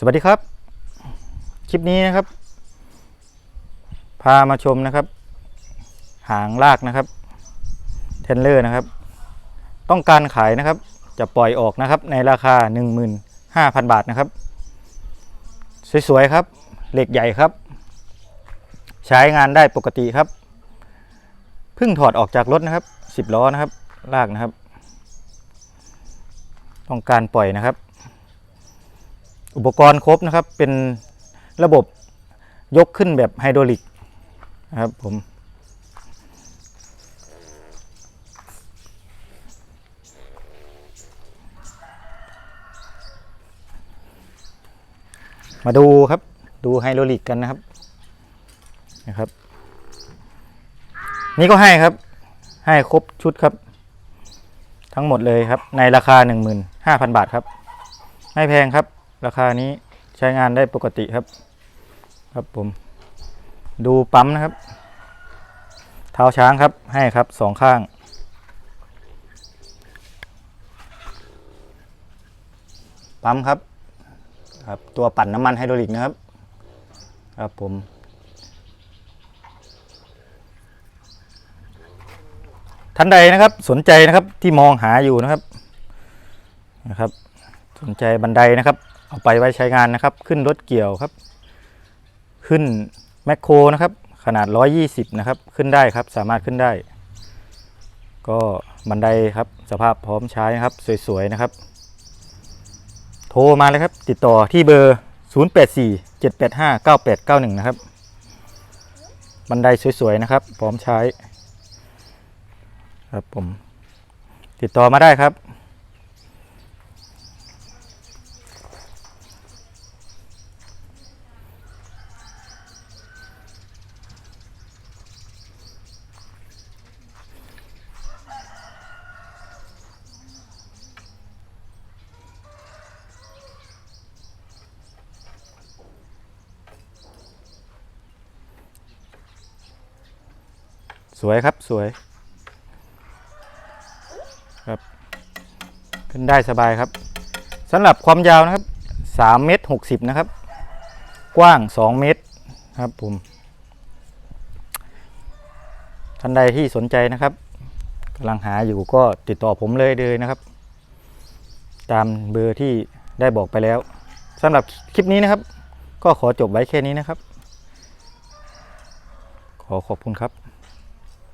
สวัสดีครับ คลิปนี้นะครับ พามาชมนะครับ หางลากนะครับ เทนเลอร์นะครับ ต้องการขายนะครับ จะปล่อยออกนะครับ ในราคา 15,000 บาทนะครับ สวยๆครับ เหล็กใหญ่ครับ ใช้งานได้ปกติครับเพิ่งถอดออกจากรถนะครับ 10ล้อนะครับ ลากนะครับ ต้องการปล่อยนะครับ อุปกรณ์ครบนะครับ เป็นระบบยกขึ้นแบบไฮดรอลิกนะครับผมมาดูครับดูไฮดรอลิกกันนะครับนะครับ นี่ก็ให้ครับ ให้ครบชุดครับ ทั้งหมดเลยครับ ในราคา 15,000 บาทครับ ไม่แพงครับ ราคานี้ใช้งานได้ปกติครับ ครับผม ดูปั๊มนะครับ เท้าช้างครับให้ครับสองข้าง ปั๊มครับครับ ตัวปั่นน้ำมันไฮดรอลิกนะครับ ครับผมท่านใดนะครับสนใจนะครับที่มองหาอยู่นะครับนะครับ สนใจบันไดนะครับ เอาไปไว้ใช้งานนะครับ ขึ้นรถเกี่ยวครับ ขึ้นแมคโครนะครับ ขนาด 120 นะครับ ขึ้นได้ครับ สามารถขึ้นได้ ก็บันไดครับ สภาพพร้อมใช้นะครับ สวยๆนะครับ โทรมาเลยครับ ติดต่อที่เบอร์ 084 785 9891 นะครับ บันไดสวยๆนะครับ พร้อมใช้ ครับผม ติดต่อมาได้ครับ สวยครับสวยครับขึ้นได้สบายครับสำหรับความยาวนะครับ3เมตร60 นะครับ กว้าง 2 เมตรครับผมท่านใดที่สนใจนะครับกำลังหาอยู่ก็ติดต่อผมเลยเลยนะครับ ตามเบอร์ที่ได้บอกไปแล้วสำหรับคลิปนี้นะครับ ก็ขอจบไว้แค่นี้นะครับ ขอขอบคุณครับ